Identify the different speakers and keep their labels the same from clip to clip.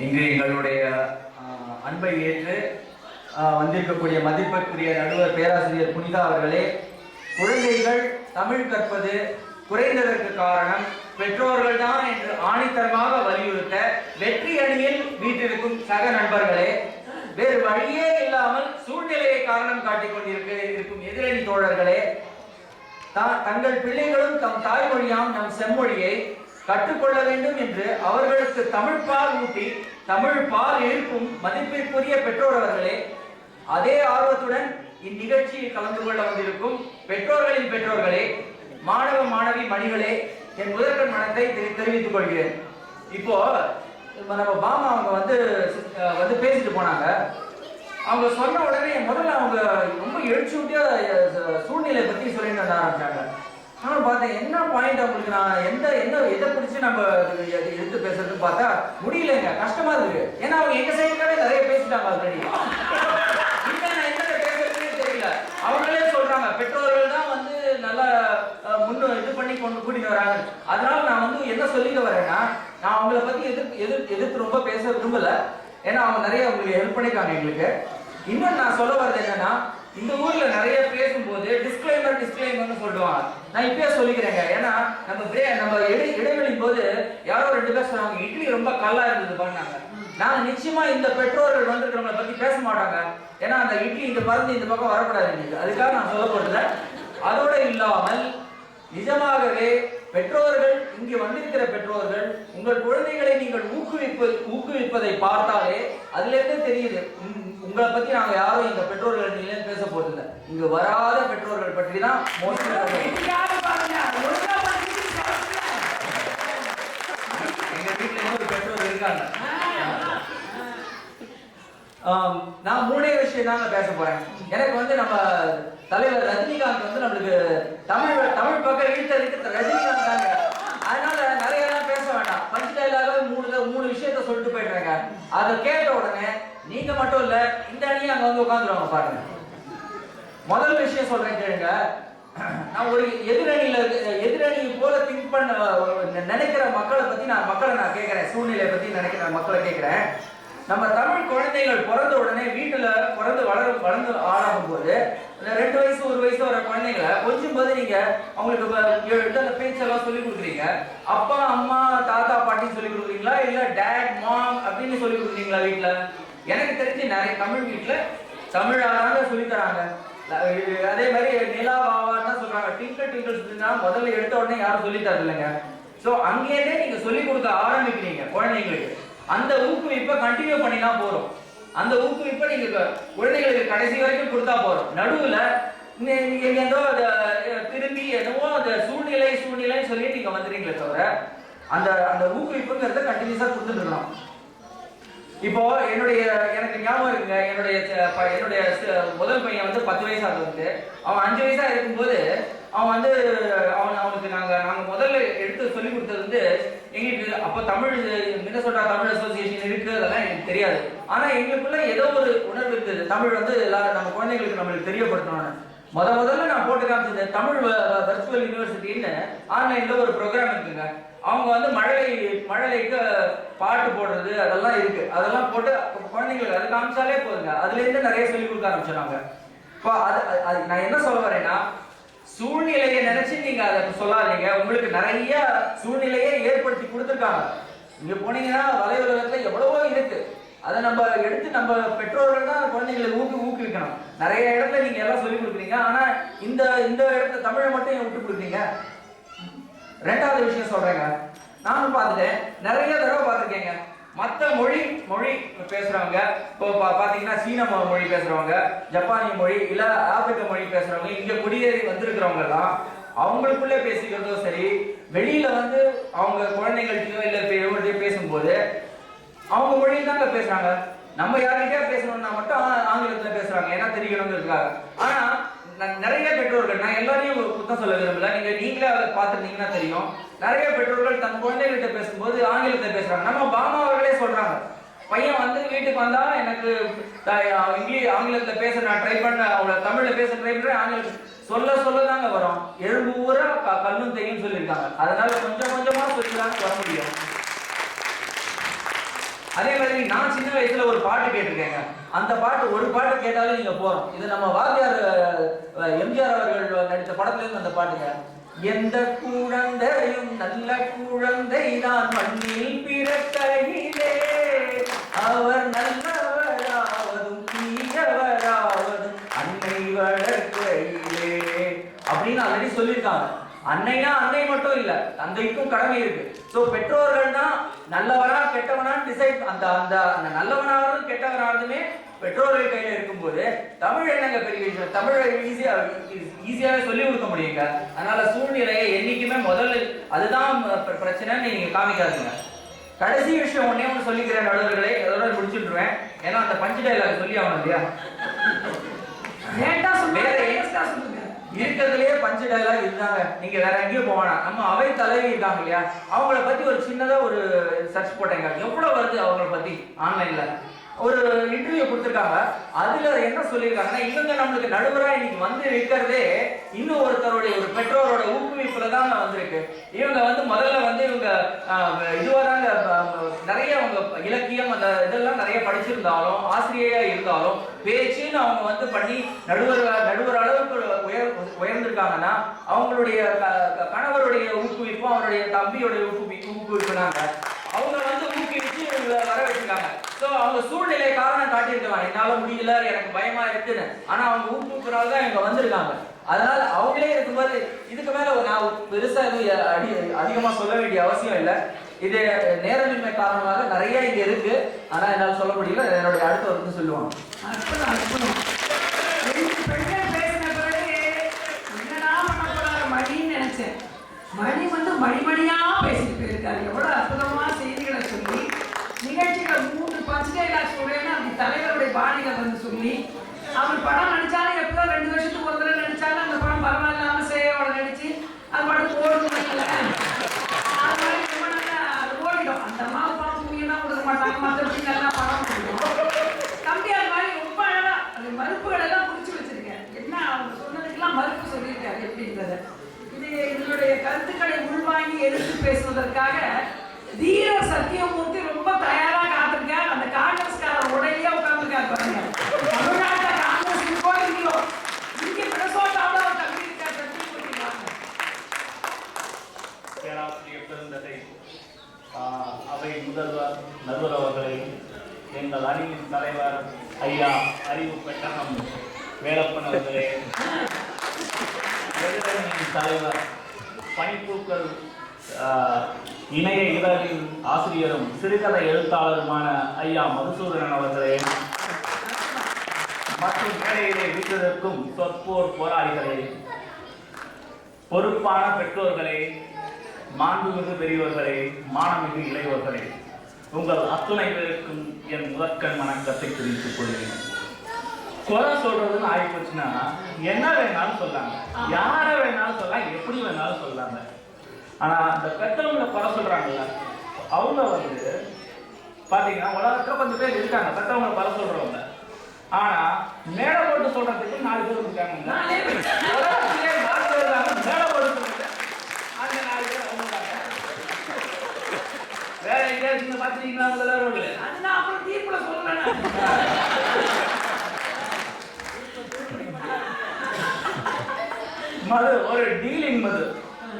Speaker 1: இங்கு எங்களுடைய அன்பை ஏற்று வந்திருக்கக்கூடிய மதிப்பிற்குரிய நடுவர் பேராசிரியர் புனிதா அவர்களே குழந்தைகள் தமிழ் கற்பது குறைந்ததற்கு காரணம். பெற்றோர்கள் தான் என்று ஆணித்தரமாக வலியுறுத்த வெற்றி அணியில் வீட்டிற்கும் சக நண்பர்களே வேறு வழியே இல்லாமல் சூழ்நிலையை காரணம் காட்டிக் கொண்டிருக்க இருக்கும் எதிரணி தோழர்களே தா- தங்கள் பிள்ளைகளும் தம் தாய்மொழியாம் நம் செம்மொழியை கற்றுக்கொள்ள வேண்டும் என்று அவர்களுக்கு தமிழ் பால் ஊட்டி தமிழ் பால் எழுப்பும் மதிப்பிற்குரிய பெற்றோர் அவர்களே அதே ஆர்வத்துடன் இந்நிகழ்ச்சியில் கலந்து கொள்ள வந்திருக்கும் பெற்றோர்களின் பெற்றோர்களே மாணவ மாணவி மணிகளே என் முதற்கண் மனத்தை தெரி- தெரிவித்துக் கொள்கிறேன். இப்போ நம்ம பாமா அவங்க வந்து வந்து பேசிட்டு போனாங்க. அவங்க சொன்ன உடனே முதல்ல அவங்க ரொம்ப எழுச்சி விட்டியா சூழ்நிலை பத்தி சொல்லிட்டு ஆரம்பிச்சாங்க. நானும் பார்த்தேன் என்ன பாயிண்ட் அவங்களுக்கு நான் எந்த என்ன எதை பிடிச்சி நம்ம எடுத்து பேசுறதுன்னு பார்த்தா முடியலங்க. கஷ்டமா இருக்கு. ஏன்னா அவங்க எங்க சைடுக்காவே நிறைய பேசிட்டாங்க ஆல்ரெடி நான் பேசுறதுன்னு தெரியல. அவங்களே சொல்றாங்க பெற்றோர்கள் தான் வந்து நல்லா முன்னும் முன்னு இது பண்ணி கொண்டு கூட்டிட்டு வராங்க. அதனால நான் வந்து என்ன சொல்லிட்டு வரேன்னா நான் அவங்கள பத்தி எதிர்த்து எதிர்த்து எதிர்த்து ரொம்ப பேச விரும்பல. ஏன்னா அவங்க நிறைய அவங்களுக்கு ஹெல்ப் பண்ணிருக்காங்க எங்களுக்கு. இன்னும் நான் சொல்ல வர்றது என்னன்னா இந்த ஊர்ல நிறைய பேசும்போது டிஸ்க்ளைமர் டிஸ்கிளைமர்னு சொல்லுவாங்க. நான் இப்பயே சொல்லிக்கிறேங்க. ஏன்னா நம்ம பிரே நம்ம இடை இடைவெளியின் போது யாரோ ரெண்டு பேர் சொன்னாங்க இட்லி ரொம்ப கல்லா இருந்தது பண்ணாங்க நான் நிச்சயமா இந்த பெற்றோர்கள் வந்திருக்கிறவங்கள பத்தி பேச மாட்டாங்க. ஏன்னா அந்த இட்லி இந்த பறந்து இந்த பக்கம் வரக்கூடாது இன்னைக்கு. அதுக்காக நான் சொல்ல அதோட இல்லாமல் நிஜமாகவே பெற்றோர்கள் இங்கே வந்திருக்கிற பெற்றோர்கள் உங்கள் குழந்தைகளை நீங்கள் ஊக்குவிப்பு ஊக்குவிப்பதை பார்த்தாலே அதுல இருந்தே தெரியுது உங்களை பத்தி நாங்கள் யாரும் இந்த பெற்றோர்கள் நீங்களே பேச போறதில்லை. இங்கு வராத பெற்றோர்கள் பற்றி தான் மோஸ்ட்லி எங்க வீட்டுல இன்னொரு பெற்றோர் இருக்காங்க. நான் மூணே விஷயம் தாங்க பேச போறேன். எனக்கு வந்து நம்ம தலைவர் ரஜினிகாந்த் வந்து நம்மளுக்கு தமிழ் தமிழ் பக்கம் இழுத்ததுக்கு ரஜினிகாந்த் தாங்க. அதனால நிறைய எல்லாம் பேச வேண்டாம். பஞ்சு டைலாக மூணு மூணு விஷயத்த சொல்லிட்டு போயிடுறாங்க. அதை கேட்ட உடனே நீங்க மட்டும் இல்ல இந்த அணியும் அங்க வந்து உட்காந்துருவாங்க பாருங்க. முதல் விஷயம் சொல்றேன் கேளுங்க. நான் ஒரு எதிரணியில எதிரணி போல திங்க் பண்ண நினைக்கிற மக்களை பத்தி நான் மக்களை நான் கேட்கிறேன். சூழ்நிலையை பத்தி நினைக்கிற மக்களை கேட்கிறேன். நம்ம தமிழ் குழந்தைகள் பிறந்த உடனே வீட்டுல பிறந்து வளர வளர்ந்து ஆளாகும் போது இந்த ரெண்டு வயசு ஒரு வயசு வர குழந்தைங்களை கொஞ்சம் போது நீங்க அவங்களுக்கு வ- அந்த பேச்செல்லாம் சொல்லி கொடுக்குறீங்க. அப்பா அம்மா தாத்தா பாட்டின்னு சொல்லி கொடுக்குறீங்களா? இல்ல டேட் மாம் அப்படின்னு சொல்லி கொடுக்குறீங்களா வீட்டுல? எனக்கு தெரிஞ்சு நிறைய தமிழ் வீட்டுல தமிழாதாங்க சொல்லி தராங்க. அதே மாதிரி நிலா பாவான்னு தான் சொல்றாங்க. டிங்கிள் டிங்கிள் முதல்ல எடுத்த உடனே யாரும் சொல்லி தரது இல்லைங்க. ஸோ அங்கேயே நீங்க சொல்லி கொடுக்க ஆரம்பிக்கிறீங்க குழந்தைங்களுக்கு. அந்த ஊக்குவிப்பை கண்டினியூ பண்ணினா போதும் அந்த ஊக்குவிப்பை நீங்க குழந்தைகளுக்கு கடைசி வரைக்கும் கொடுத்தா போதும் நடுவுல நீ- ஏதோ திரும்பி என்னவோ அந்த சூழ்நிலை சூழ்நிலைன்னு சொல்லி நீங்க வந்துடுறீங்களே தவிர அந்த அந்த ஊக்குவிப்புங்கிறத கண்டினியூஸா கொடுத்துட்டு இருக்கணும் இப்போ என்னுடைய எனக்கு ஞாபகம் இருக்குங்க என்னுடைய என்னுடைய ச- முதல் பையன் வந்து பத்து வயசா வந்து. அவன் அஞ்சு வயசா இருக்கும்போது அவன் வந்து அவன் அவனுக்கு நாங்க நாங்க முதல்ல எடுத்து சொல்லி கொடுத்தது வந்து எங்களுக்கு அப்போ தமிழ் மினசோட்டா தமிழ் அசோசியேஷன் இருக்கு அதெல்லாம் எனக்கு தெரியாது. ஆனா எங்களுக்குள்ள ஏதோ ஒரு உணர்வு இருக்குது தமிழ் வந்து எல்லாரும் நம்ம குழந்தைங்களுக்கு நம்மளுக்கு தெரியப்படுத்தணும்னு. முத முதல்ல நான் போட்டு காமிச்சது தமிழ் வர்ச்சுவல் யூனிவர்சிட்டின்னு ஆன்லைன்ல ஒரு ப்ரோக்ராம் இருக்குங்க. அவங்க வந்து மழலை மழலைக்கு பாட்டு போடுறது அதெல்லாம் இருக்கு. அதெல்லாம் போட்டு குழந்தைங்களுக்கு அது காமிச்சாலே போதுங்க. அதுல இருந்து நிறைய சொல்லி கொடுக்க ஆரம்பிச்சாங்க இப்போ அது அது- அது நான் என்ன சொல்ல வரேன்னா சூழ்நிலையை நினைச்சு நீங்க அதை சொல்லாதீங்க. உங்களுக்கு நிறைய சூழ்நிலையை ஏற்படுத்தி கொடுத்துருக்காங்க. இங்க போனீங்கன்னா வலையுலகத்துல எவ்வளவோ இருக்கு. அதை நம்ம எடுத்து நம்ம பெற்றோர்கள் தான் குழந்தைங்களை ஊக்கு ஊக்குவிக்கணும். நிறைய இடத்துல நீங்க எல்லாம் சொல்லி கொடுக்குறீங்க. ஆனா இந்த இந்த இடத்துல தமிழை மட்டும் ஏன் விட்டு கொடுக்குறீங்க? ரெண்டாவது விஷயம் சொல்றேங்க. நானும் பார்த்துட்டேன். நிறைய தடவை பார்த்துருக்கேங்க. மற்ற மொழி மொழி பேசுறவங்க இப்போ பா- பாத்தீங்கன்னா சீன மொழி பேசுறவங்க ஜப்பானிய மொழி இல்ல ஆப்பிரிக்க மொழி பேசுறவங்க இங்க குடியேறி வந்திருக்கிறவங்க எல்லாம் அவங்களுக்குள்ளே பேசிக்கிறதோ சரி வெளியில வந்து அவங்க குழந்தைகள்கிட்டயோ இல்லை பெரியவங்கள்ட்டயோ பேசும்போது அவங்க மொழியில் தாங்க பேசுறாங்க. நம்ம யார்கிட்டயா பேசணும்னா மட்டும் ஆங்கிலத்துல பேசுறாங்க. ஏன்னா தெரியணுங்கிறதுக்காக ஆனா ந- நிறைய பெற்றோர்கள் நான் எல்லாரையும் குத்தம் சொல்ல விரும்பல. நீங்க நீங்களே அதை பார்த்துருந்தீங்கன்னா தெரியும். நிறைய பெற்றோர்கள் தன் குழந்தைகிட்ட பேசும்போது ஆங்கிலத்தை பேசுறாங்க. நம்ம பாமா அவர்களே சொல்றாங்க. பையன் வந்து வீட்டுக்கு வந்தா எனக்கு இங்கிலீஷ் ஆங்கிலத்துல பேச நான் ட்ரை பண்ண அவளை தமிழ்ல பேச ட்ரை பண்றேன். ஆங்கிலத்தில் சொல்ல சொல்ல தாங்க வரும். எழுபூரா கல்லும் தெரியும் சொல்லியிருக்காங்க. அதனால கொஞ்சம் கொஞ்சமா சொல்லி தான் வர முடியும். அதே மாதிரி நான் சின்ன வயசுல ஒரு பாட்டு கேட்டிருக்கேங்க. அந்த பாட்டு ஒரு பாட்டு கேட்டாலே நீங்க போறோம். இது நம்ம வாத்தியார் எம்ஜிஆர் அவர்கள் நடித்த படத்துல இருந்து அந்த பாட்டுங்க. எந்த குழந்தையும் நல்ல குழந்தை தான். மண்ணில் பிறக்கிறே அவர் நல்லவராவதும் தீயவராவதும் அன்னை வளர்க்கையிலே அப்படின்னு ஆல்ரெடி சொல்லியிருக்காங்க. அன்னைனா அன்னை மட்டும் இல்ல தந்தைக்கும் கடமை இருக்கு. சோ பெற்றோர்கள் தான் நல்லவனா கெட்டவனா டிசைட் அந்த அந்த அந்த நல்லவனாவது கெட்டவனாவதுமே பெற்றோர்கள் கையில இருக்கும்போது தமிழ் என்னங்க பெரிய விஷயம். தமிழை ஈஸியா ஈஸியாவே சொல்லி கொடுக்க முடியுங்க. அதனால சூழ்நிலையை என்னைக்குமே முதல்ல அதுதான் பிர- பிரச்சனைன்னு நீங்க காமிக்காதுங்க. கடைசி விஷயம் ஒண்ணே ஒன்று சொல்லிக்கிறேன் நடுவர்களே. அதோட முடிச்சுட்டுருவேன். ஏன்னா அந்த பஞ்சு டைலாக் சொல்லி ஆகணும் இல்லையா? வேற இருக்கிறதுலயே பஞ்சு டைலாக் இருந்தாங்க. நீங்க வேற எங்கேயும் போவானா நம்ம அவை தலைவி இருக்காங்க இல்லையா? அவங்கள பத்தி ஒரு சின்னதா ஒரு சர்ச் போட்டேங்க. எவ்வளவு வருது அவங்கள பத்தி? ஆன்லைன்ல ஒரு இன்டர்வியூ கொடுத்துருக்காங்க. அதுல என்ன சொல்லியிருக்காங்கன்னா இவங்க நம்மளுக்கு நடுவராக இன்னைக்கு வந்து இருக்கிறதே இன்னும் ஒருத்தருடைய ஒரு பெற்றோரோட ஊக்குவிப்புல தான் வந்திருக்கு. இவங்க வந்து முதல்ல வந்து இவங்க இதுவாக தாங்க நிறைய அவங்க இலக்கியம் அந்த இதெல்லாம் நிறைய படிச்சிருந்தாலும் ஆசிரியையா இருந்தாலும் பேச்சுன்னு அவங்க வந்து பண்ணி நடுவர் நடுவர் அளவுக்கு உயர் உயர்ந்திருக்காங்கன்னா அவங்களுடைய க- கணவருடைய ஊக்குவிப்பும் அவருடைய தம்பியுடைய ஊக்குவிப்பு ஊக்குவிப்புனாங்க. அவங்க வந்து ஊக்குவிச்சு இவங்களை வர இருக்காங்க ஸோ அவங்க சூழ்நிலை காரணம் காட்டியிருக்கலாம். என்னால முடியல எனக்கு பயமா இருக்குன்னு. ஆனா அவங்க ஊக்குவிப்புனால தான் இங்க வந்திருக்காங்க. அதனால அவங்களே இருக்கும்போது இதுக்கு மேல நான் பெருசா எதுவும் அடி அதிகமா சொல்ல வேண்டிய அவசியம் இல்லை. இது நேரமின்மை காரணமாக நிறைய இங்க இருக்கு. ஆனா என்னால சொல்ல முடியல. என்னுடைய அடுத்த வந்து சொல்லுவாங்க
Speaker 2: அற்புதம் அற்புதம் ரெண்டு பெண்கள் பேசின பிறகு என்னடா பண்ண போறாரு மணின்னு நினைச்சேன் மணி வந்து மணிமணியா பேசிட்டு போயிருக்காரு எவ்வளவு அற்புதமா செய்திகளை சொல்லி நிகழ்ச்சிகள் மூன்று பஞ்சு டைலாக் சொல்றேன்னு அப்படி தலைவருடைய பாணிகளை வந்து சொல்லி அவர் படம் நடிச்சாலும் எப்போ ரெண்டு வருஷத்துக்கு ஒரு தடவை நடிச்சாலும் அந்த படம் பரவாயில்லாம சேயோட நடிச்சு அது பாட்டு ஓடுன்னு வைக்கல அது மாதிரி ரொம்ப நல்லா அது ஓடிடும் அந்த அம்மாவை பணம் தூங்கினா கொடுக்க மாட்டாங்க மற்றபடி நல்லா பணம் கொடுக்கும் தம்பி அது மாதிரி ரொம்ப அழகா அது மறுப்புகள் எல்லாம் குறிச்சு வச்சிருக்கேன் என்ன அவங்க சொன்னதுக்கெல்லாம் மறுப்பு சொல்லியிருக்காரு எப்படின்றத இது இதனுடைய கருத்துக்களை உள்வாங்கி எடுத்து பேசுவதற்காக தீர சத்தியமூர்த்தி ரொம்ப தயாரா காத்திருக்கார். அந்த காங்கிரஸ்காரர் உடையிலே உட்கார்ந்துருக்காரு பாருங்க. தமிழ்நாட்டுல காங்கிரஸ் இருக்கோ இல்லையோ இங்க மினசோட்டாவில் அவர் தம்பி இருக்கார் சத்தியமூர்த்தி
Speaker 3: பெருந்தகை அவை முதல்வர் நடுவர் அவர்களை எங்கள் அணியின் தலைவர் ஐயா அறிவு பெட்டகம் வேலப்பன் அவர்களே தலைவர் பனிப்பூக்கள் இணைய இதழின் ஆசிரியரும் சிறுகதை எழுத்தாளருமான ஐயா மதுசூதனன் அவர்களே மற்றும் மேடையிலே வீட்டிற்கும் சொற்போர் போராளிகளே பொறுப்பான பெற்றோர்களே மாண்புமிகு பெரியவர்களே மானமிகு இளையோர்களே உங்கள் அத்துணை பேருக்கும் என் முதற்கண் வணக்கத்தை தெரிவித்துக் கொள்கிறேன். குறை சொல்றதுன்னு ஆகி போச்சுன்னா என்ன வேணாலும் சொல்லாங்க. யார வேணாலும் சொல்லலாம் எப்படி வேணாலும் சொல்லாங்க. ஆனா அந்த பெற்றவங்களை குறை சொல்றாங்கல்ல அவங்க வந்து பாத்தீங்கன்னா உலகத்துல கொஞ்சம் பேர் இருக்காங்க பெற்றவங்களை குறை சொல்றவங்க. ஆனா மேடை போட்டு சொல்றதுக்கு நாலு பேர் இருக்காங்க. மேடை போட்டு சொல்றது அந்த நாலு பேர் அவங்க தாங்க. வேற எங்கேயாவது நீங்க பாத்துட்டீங்களா முதல்வர்களே
Speaker 2: அது நான் அப்புறம் தீர்ப்புல.
Speaker 3: மது ஒரு டீலிங் மது.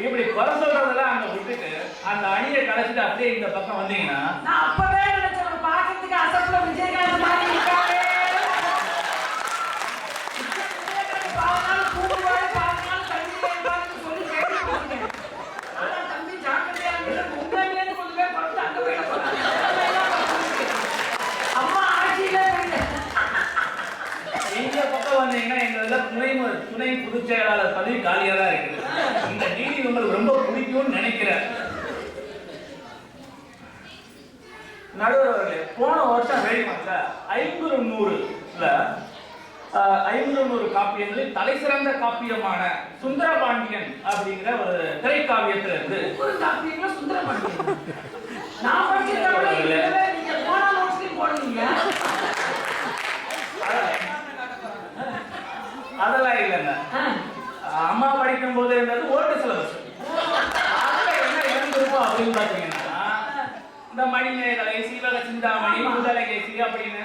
Speaker 3: இப்படி குறை சொல்றதெல்லாம் அங்க விட்டுட்டு அந்த அணியை கலைச்சிட்டு அப்படியே இந்த பக்கம் வந்தீங்கன்னா
Speaker 2: நான் அப்பவே நினைச்சேன் உன்னை பார்க்கறதுக்கு அசப்புல விஜயகாந்த் மாதிரி இருக்காரு விஜயகாந்த் பாவனால கூடுவாரு, பாவனால தண்ணி வேணுமான்னு சொல்லி கேள்விப்பட்டிருக்கேன். ஆனா தம்பி ஜாக்கிரதையா இரு, உண்மையிலேயே கொஞ்சம் பேர் படுத்து அங்க போயிட போறாங்க. அம்மா ஆட்சியிலே போயிட்டு
Speaker 3: இந்த பக்கம் வந்தீங்கன்னா எங்க இதுல துணை மு- துணை பொதுச் செயலாளர் பதவி காலியா தான் இருக்குது இந்த டிடி உங்களுக்கு ரொம்ப பிடிக்கும்னு நினைக்கிறேன் நடுவர் அவர்களே போன வருஷம் வேடிமாக்க ஐம்பது நூறுல ஐம்பது நூறு காப்பியங்களில் தலை சிறந்த காப்பியமான சுந்தரபாண்டியன் அப்படிங்கிற ஒரு திரைக்காவியத்துல இருந்து
Speaker 2: ஒரு காப்பியங்கள சுந்தரபாண்டியன். நான் நீங்க நோட்ஸ்லயும் போடுவீங்க.
Speaker 3: அதெல்லாம் இல்லைங்க. அம்மா படிக்கும் போது இருந்தது ஓல்டு சிலபஸ் என்ன இருந்திருக்கும் அப்படின்னு பாத்தீங்கன்னா இந்த மணிமேகலை சீவக சிந்தாமணி முதலகேசி அப்படின்னு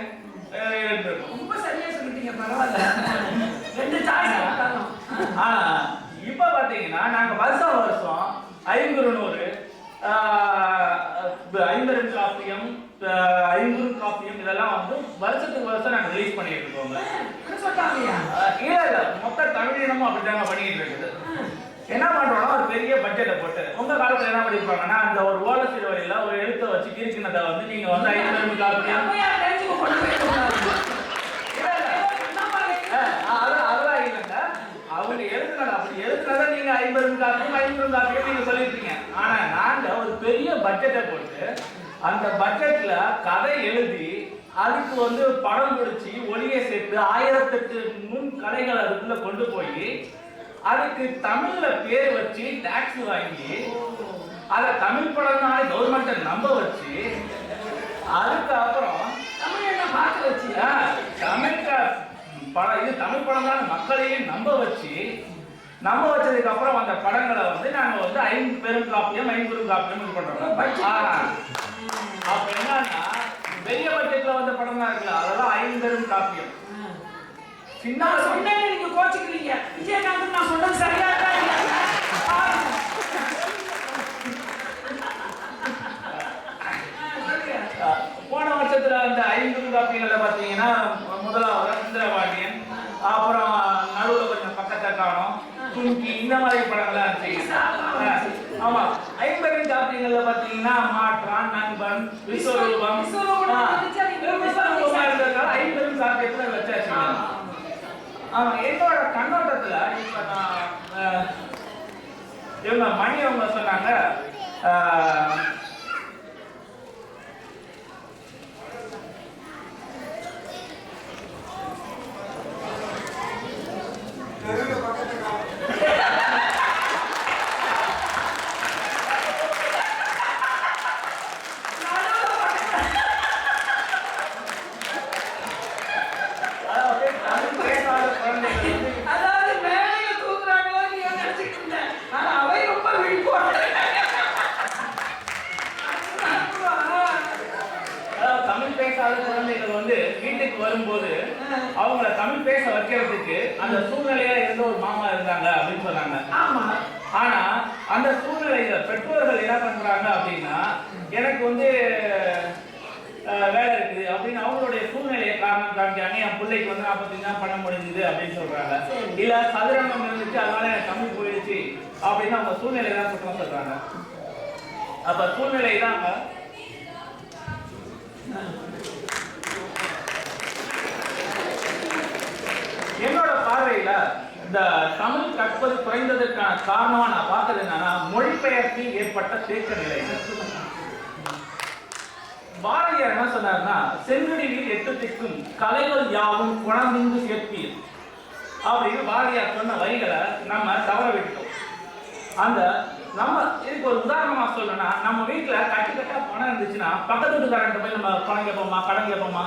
Speaker 2: ரொம்ப சரியா சொல்லிட்டீங்க பரவாயில்ல. ரெண்டு சாய்ஸ்
Speaker 3: ஆனா இப்ப பாத்தீங்கன்னா நாங்க வருஷம் வருஷம் ஐங்குறு நூறு ஐம்பெரும் காப்பியம் ஐங்குறு காப்பியம் இதெல்லாம் வந்து வருஷத்துக்கு வருஷம் நாங்க ரிலீஸ் பண்ணிட்டு இருக்கோங்க இல்ல இல்ல மொத்த தமிழினமும் அப்படிதாங்க பண்ணிட்டு இருக்குது. என்ன பண்றோம்னா ஒரு பெரிய பட்ஜெட்டை போட்டு உங்க காலத்துல என்ன பண்ணிருப்பாங்கன்னா அந்த ஒரு ஓலசீர் வழியில ஒரு எழுத்தை வச்சு கிறுக்கினதை வந்து நீங்க வந்து ஐம்பெரும் காப்பியம் அவங்க எழுதுனது அப்படி எழுதுனதை நீங்க ஐம்பது காப்பியும் ஐம்பது காப்பியும் நீங்க சொல்லிருப்பீங்க ஆனா நாங்க ஒரு பெரிய பட்ஜெட்டை போட்டு அந்த பட்ஜெட்ல கதை எழுதி அதுக்கு வந்து படம் பிடிச்சி ஒளியை சேர்த்து ஆயிரத்தெட்டு முன் கலைகள் அதுக்குள்ள கொண்டு போய் அதுக்கு தமிழ்ல பேர் வச்சு டாக்ஸ் வாங்கி அதை தமிழ் படம்னாலே கவர்மெண்ட்டை நம்ப வச்சு
Speaker 2: அதுக்கப்புறம் பார்க்க வச்சு
Speaker 3: ஆ, தமிழ் க- படம் இது தமிழ் படம் தான். மக்களையும் நம்ப வச்சு நம்ப வச்சதுக்கு அப்புறம் அந்த படங்களை வந்து நாங்க வந்து ஐந்து பெரும் காப்பியம் ஐம்பெரும் காப்பியம் பண்றோம். அப்ப என்னன்னா பெரிய பட்ஜெட்ல வந்த படம் தான் இருக்குல்ல அதெல்லாம் ஐம்பெரும் காப்பியம். சின்ன
Speaker 2: சொன்னேன்னு நீங்க கோச்சுக்கிறீங்க. விஜயகாந்த் நான் சொன்னது சரியா இருக்கா இல்லையா? பாருங்க. ஆ, சொல்லுங்க.
Speaker 3: அஹ் வருஷத்துல அந்த ஐந்து காப்பியங்கள்ல பாத்தீங்கன்னா முதலாவது சுந்தரபாண்டியன் அப்புறம் நடுவுல கொஞ்சம் பக்கத்தை காணும் தும்கி இந்த மாதிரி படங்கள்லாம் இருந்துச்சு ஆமா. ஐம்பது காப்பியங்கள்ல பாத்தீங்கன்னா மாற்றான் நண்பன் விஸ்வரூபம். ஐம்பது காப்பியத்துல வச்சாச்சு ஆமா. என்னோட கண்ணோட்டத்துல இப்ப நான் இவங்க மணி அவங்க சொன்னாங்க அஹ், அதாவது தமிழ் பேசாத குழந்தைகள் வந்து
Speaker 2: அதாவது மேலையில தூக்குறாங்களோ இல்லையோ நினைச்சிட்டு இருந்தேன். ஆனா அவை ரொம்ப விழிப்போட
Speaker 3: அதாவது தமிழ் பேசாத குழந்தைகள் வந்து வீட்டுக்கு வரும்போது அவங்கள தமிழ் பேச வைக்கிறதுக்கு அந்த சூழ்நிலையில இருந்த ஒரு மாமா இருந்தாங்க அப்படின்னு சொன்னாங்க
Speaker 2: ஆமா
Speaker 3: ஆனா அந்த சூழ்நிலையில பெற்றோர்கள் என்ன பண்றாங்க அப்படின்னா எனக்கு வந்து அஹ், வேலை இருக்குது அப்படின்னு அவங்களுடைய சூழ்நிலையை காரணம் காமிக்காங்க. என் பிள்ளைக்கு வந்து நாற்பத்தஞ்சு தான் பணம் முடிஞ்சுது அப்படின்னு சொல்றாங்க. இல்ல சதுரங்கம் இருந்துச்சு அதனால எனக்கு தமிழ் போயிடுச்சு அப்படின்னு அவங்க சூழ்நிலை தான் குற்றம் சொல்றாங்க. அப்ப சூழ்நிலை தாங்க என்னோட பார்வையில இந்த தமிழ் கற்பது குறைந்ததற்கான காரணமா நான் பார்த்தது என்னன்னா மொழிபெயர்ப்பில் ஏற்பட்ட தேக்க நிலை பாரதியார் என்ன சொன்னார்னா செங்கடியில் எட்டு திக்கும் கலைகள் யாவும் குணமிங்கு சேர்ப்பீர். அப்படின்னு பாரதியார் சொன்ன வரிகளை நம்ம தவற விட்டோம் அந்த நம்ம இதுக்கு ஒரு உதாரணமாக சொல்லணும்னா நம்ம வீட்டில் கட்டு பணம் இருந்துச்சுன்னா பக்கத்து வீட்டுக்காரன் போய் நம்ம பணம் கேட்போமா கடன் கேட்போமா?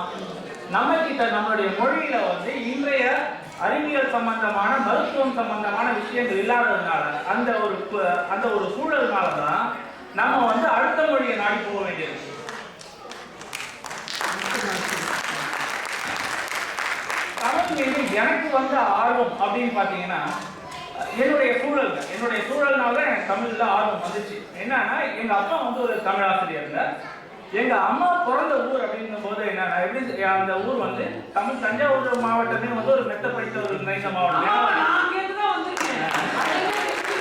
Speaker 3: நம்ம கிட்ட நம்மளுடைய மொழியில வந்து இன்றைய அறிவியல் சம்பந்தமான மருத்துவம் சம்பந்தமான விஷயங்கள் இல்லாததுனால அந்த ஒரு அந்த ஒரு சூழல்னால தான் நம்ம வந்து அடுத்த மொழியை நாடி போக வேண்டியது. தமிழ் மீது எனக்கு வந்த ஆர்வம் அப்படின்னு பார்த்தீங்கன்னா என்னுடைய சூழல் என்னுடைய சூழல்னால தான் எனக்கு தமிழில் ஆர்வம் வந்துச்சு. என்னன்னா எங்க அப்பா வந்து ஒரு தமிழ் ஆசிரியர்ல எங்க அம்மா பிறந்த ஊர் அப்படின்னும் போது என்னன்னா எப்படி அந்த ஊர் வந்து தமிழ் தஞ்சாவூர் மாவட்டமே வந்து ஒரு மெத்தப்படித்த ஒரு நைந்த மாவட்டம்
Speaker 2: ஆமா,
Speaker 3: ஏன்னா,
Speaker 2: நான் கேட்டுதான் வந்திருக்கேன் அதெல்லாம் இருக்கு.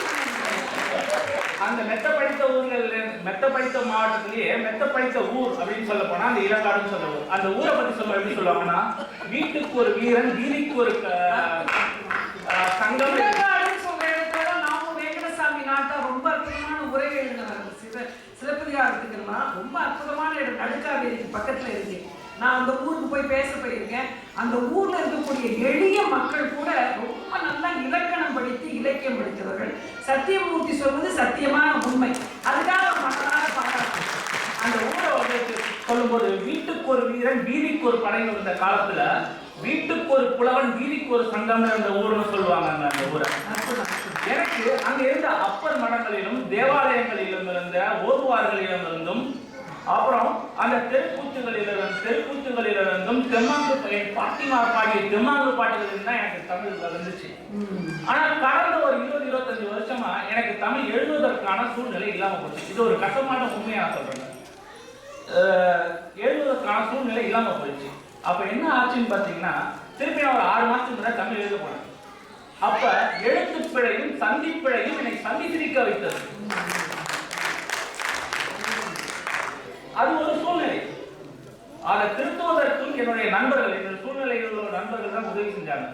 Speaker 3: அந்த மெத்த படித்த ஊர்கள்ல மெத்த படித்த மாவட்டத்திலேயே மெத்த படித்த ஊர் அப்படின்னு சொல்ல போனா அந்த இலக்காடுன்னு சொல்லுவோம் அந்த ஊரை பத்தி சொல்ல எப்படி சொல்லுவாங்கன்னா வீட்டுக்கு ஒரு வீரன் வீதிக்கு ஒரு சங்கம்
Speaker 2: ரொம்ப அற்புதமான உரை எழுதினவர் சிவ சிலப்பதிகாரத்துக்கெல்லாம் ரொம்ப அற்புதமான இடம். நடுக்காவேரிக்கு பக்கத்துல இருக்கு. நான் அந்த ஊருக்கு போய் பேச போயிருக்கேன். அந்த ஊர்ல இருக்கக்கூடிய எளிய மக்கள் கூட ரொம்ப நல்லா இலக்கணம் இலக்கியம் படித்தவர்கள் சத்தியமூர்த்தி சொல்வது சத்தியமான உண்மை. அதுக்காக மன்னராக பாராட்டு
Speaker 3: அந்த ஊரை வந்து சொல்லும்போது வீட்டுக்கு ஒரு வீரன் வீதிக்கு ஒரு படைன்னு இருந்த காலத்துல வீட்டுக்கு ஒரு புலவன் வீதிக்கு ஒரு சங்கம் இருந்த ஊர்னு சொல்லுவாங்க அந்த ஊரை. எனக்கு அங்க இருந்த அப்பர் மடங்களிலும் தேவாலயங்களிலும் இருந்த ஓதுவார்களிடம் இருந்தும் அப்புறம் அந்த தெருக்கூத்துகளிலிருந்து தெருக்கூத்துகளிலிருந்தும் தெம்மாங்கு பாட்டிமா பாடிய தெம்மாங்கு பாட்டுகளில் தான் எனக்கு தமிழ் வந்துச்சு.
Speaker 2: ம்.
Speaker 3: ஆனா கடந்த ஒரு இருபது இருபத்தஞ்சு வருஷமா எனக்கு தமிழ் எழுதுவதற்கான சூழ்நிலை இல்லாம போச்சு. இது ஒரு கஷ்டமான உண்மையை நான் சொல்றேன். எழுதுவதற்கான சூழ்நிலை இல்லாம போயிடுச்சு. அப்ப என்ன ஆச்சுன்னு பாத்தீங்கன்னா திருப்பி நான் ஒரு ஆறு மாசத்துக்கு முன்னாடி தமிழ் எழுத போனேன். அப்ப எழுத்துப் பிழையும் சந்திப்பிழையும் என்னை சந்தித்திருக்க வைத்தது அது ஒரு சூழ்நிலை அதை திருத்துவதற்கும் என்னுடைய நண்பர்கள் என்னுடைய சூழ்நிலையில் உள்ள நண்பர்கள் தான் உதவி செஞ்சாங்க.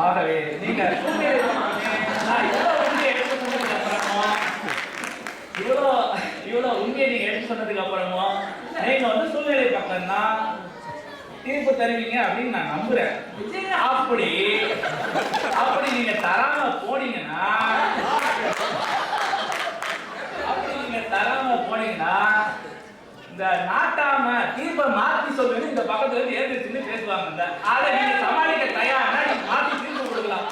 Speaker 2: ஆகவே.
Speaker 3: நீங்க இவ்வளோ இவ்வளோ உண்மையை நீங்க எடுத்து சொன்னதுக்கு அப்புறமோ நீங்க வந்து சூழ்நிலை பக்கம்னா தீர்ப்பு தருவீங்க அப்படின்னு நான் நம்புறேன். அப்படி அப்படி நீங்க தராம போனீங்கன்னா அப்படி நீங்க தராம போனீங்கன்னா இந்த நாட்டாம தீர்ப்பை மாத்தி சொல்லுன்னு இந்த பக்கத்துல இருந்து எழுந்திரிச்சுன்னு பேசுவாங்க இந்த அதை நீங்க சமாளிக்க தயாரா நீங்க மாத்தி தீர்ப்பு கொடுக்கலாம்.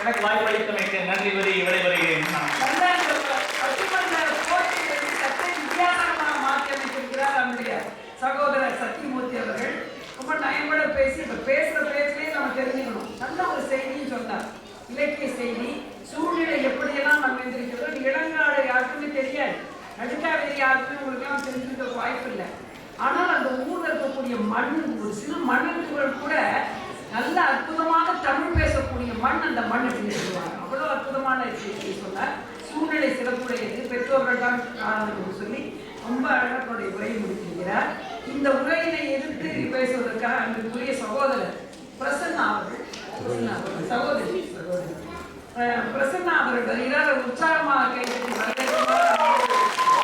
Speaker 3: எனக்கு வாய்ப்பளித்தமைக்கு நன்றி வரி விடைபெறுகிறேன்.
Speaker 2: வித்தியாசமாக மாற்றி சகோதரர் சத்தியமூர்த்தி அவர்கள். ரொம்ப நயம்பட பேசி இப்ப பேசுற பேச்சிலே நம்ம தெரிஞ்சுக்கணும். நல்ல ஒரு செய்தின்னு சொன்னார். இலக்கிய செய்தி. சூழ்நிலை எப்படியெல்லாம் நம்ம எந்திரிக்கிறோம் இளங்காடு யாருக்குமே தெரியாது. நடுக்காவேரி யாருக்குமே உங்களுக்கெல்லாம் தெரிஞ்சுக்க வாய்ப்பு இல்லை. ஆனால் அந்த ஊரில் இருக்கக்கூடிய மண் ஒரு சிறு மண்ணுகள் கூட நல்ல அற்புதமாக தமிழ் பேசக்கூடிய மண் அந்த மண் அப்படின்னு சொல்லுவாங்க. அவ்வளோ அற்புதமான விஷயத்தை சொல்ல சூழ்நிலை சிறப்புடையது. பெற்றோர்கள் தான் காரணம் சொல்லி ரொம்ப அழகாக தன்னுடைய உரையை முடித்திருக்கிறார். இந்த உரையினை எதிர்த்து பேசுவதற்காக அன்புக்குரிய சகோதரர் பிரசன்னா அவர்கள் பிரசன்னா அவர்கள் சகோதரி சகோதரி. பிரசன்னா அவர்கள் இரவு உற்சாகமாக கைது